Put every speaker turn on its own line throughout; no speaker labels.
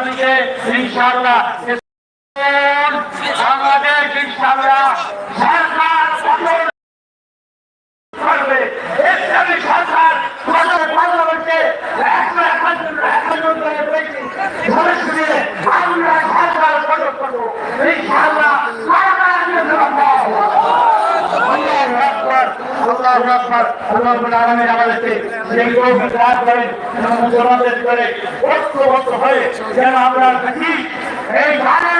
আগামীতে ইনশাআল্লাহ বাংলাদেশ ইনশাআল্লাহ সরকার গঠন করবে। ইসলামী সরকার পেয়েছি সরাসরি আমরা সরকার গঠন করব। ইনশাআল্লাহ আল্লাহু আকবার আল্লাহ রাব্বুল আলামিন আমাদেরকে সেই তৌফিক দান করেন এবং মুসলমানদের করে ঐক্যবদ্ধ হয়ে আমরা এই জানেন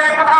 এই কথায়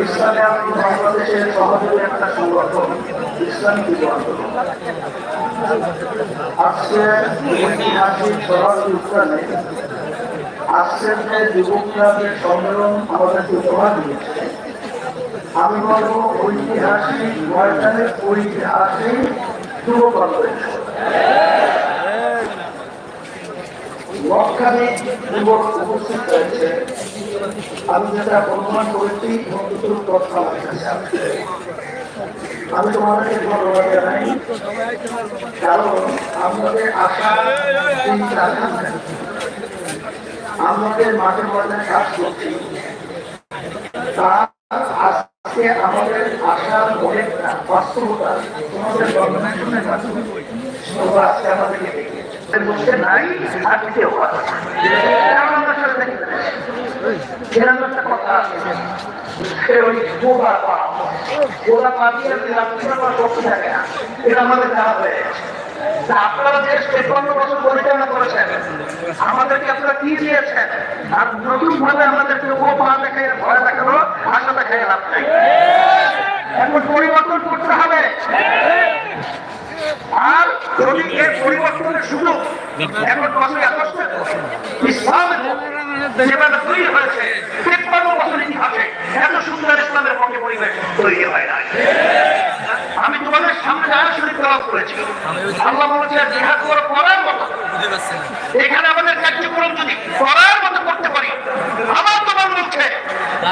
ইসলামে আমি বাংলাদেশের সহযোগী একটা সংগঠন, ইসলাম আজকে ঐতিহাসিক শহর উত্থানে আজকের যে যুবক ক্লাবের সম্মেলন আমাদেরকে উপহার দিয়েছে। আমি বলব, ঐতিহাসিক ময়দানের ঐতিহাসিক যুব কনভেনশন লক্ষাধিক যুবক উপস্থিত রয়েছে। আমি যেটা অনুমান করেছি কতটুকু কথা আমি তোমাদেরকে ধন্যবাদ জানাই কারণ আমাদের আশা আমাদের মাঠে ময়দানে কাজ করছি। আজকে আমাদের আশার অনেকটা বাস্তবতা তোমাদের তোমরা আজকে আমাদেরকে দেখিয়েছে হয়ে আপনারা যে তেপান্ন বছর পরিচালনা করেছেন আমাদেরকে আপনারা কি দিয়েছেন আর নতুন ভাবে আমাদেরকে ও পা ভয় দেখানো আশা দেখাই লাভ পরিবর্তন করতে হবে আর এত সুন্দর পরিবেশ তৈরি হয় না আমি তোমাদের সামনে যারা শরীর করেছি এখানে আমাদের কার্যক্রম যদি করার মতো করতে পারি আমার তোমার মুখে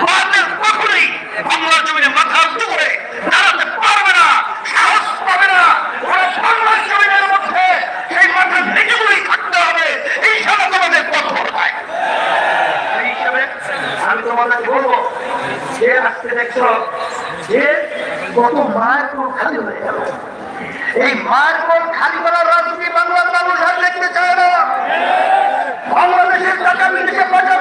বাতিল কখনোই বাংলার জমিনে মাথা উঁচু করে দাঁড়াতে পারবে না সাহস পাবে না ওরা বাংলার জমিনের মধ্যে সেই মাথা নিজেগুলোই থাকতে হবে এই সব তোমাদের পথ হয় সেই হিসাবে আমি তোমাদেরকে বলব এই মায়ের কোন খালি করার রাজনীতি বাংলার মানুষ আর দেখতে চায় না। বাংলাদেশের টাকা নিজেকে পাচার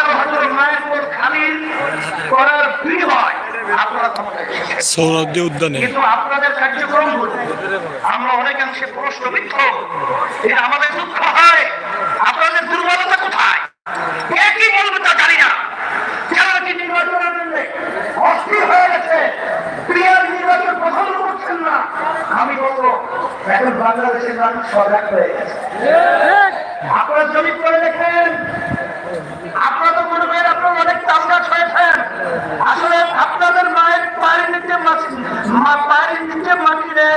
সৌরদ্দি উদ্যানে।
কিন্তু আপনাদের কার্যক্রমগুলো আমরা অনেকাংশে প্রশ্নবিদ্ধ। এটা আমাদের দুঃখ হয় আপনাদের দুর্বলতা কোথায়? কি বলবে তা জানি না। যারা কি নির্বাচনের জন্য অস্থির হয়ে গেছে নির্বাচন পছন্দ করছেন না। আমি বলব এখন বাংলাদেশের মানুষ সজাগ হয়ে গেছে। আপনারা জমি করে দেখেন। আপনারা তো মনে করেন আপনারা অনেক হয়েছেন আসলে আপনাদের মাটি మా పారిందికే మట్టిడే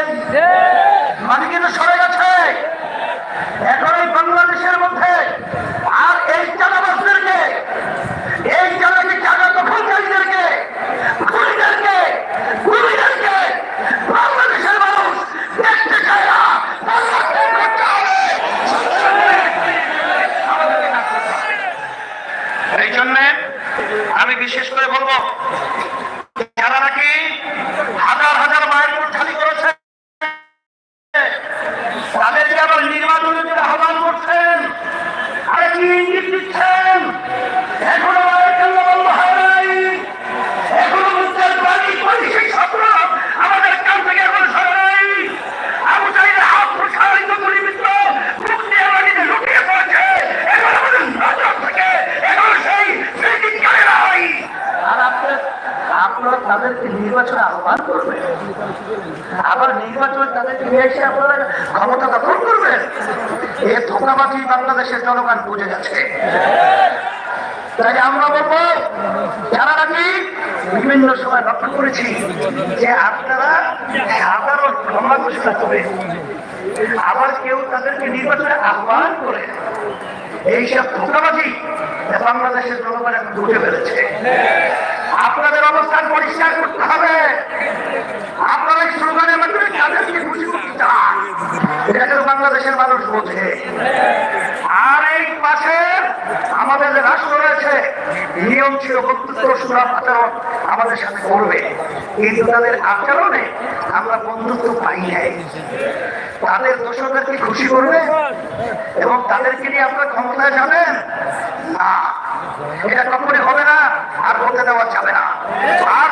আবার নির্বাচন তাদেরকে নিয়ে এসে আপনারা ক্ষমতা দখল করবেন। এ ধোকাবাজি বাংলাদেশের জনগণ বুঝে গেছে তাই আমরা বলব, যারা নাকি বিভিন্ন সময় লক্ষ্য করেছি যে আপনারা সাধারণ ক্ষমা ঘোষণা করে আবার কেউ তাদেরকে নির্বাচনে আহ্বান করে, এইসব ধোকাবাজি বাংলাদেশের জনগণ এখন বুঝে ফেলেছে। আপনাদের অবস্থান পরিষ্কার করতে হবে। আপনারা এই স্লোগানের মাধ্যমে তাদেরকে খুশি করতে চান? এটা যেন বাংলাদেশের মানুষ বোঝে। আর এই পাশে আমাদের যে রাষ্ট্র রয়েছে, নিয়ম ছিল বন্ধুত্ব সুলভ আচরণ আমাদের সাথে করবে। কিন্তু তাদের আচরণে আমরা বন্ধুত্ব পাই নাই। তাদের দোষদেরকে খুশি করবে? এবং তাদেরকে নিয়ে আপনার ক্ষমতায় যাবেন? না। এটা কখনই হবে না, আর হতে দেওয়া যাবে না। আর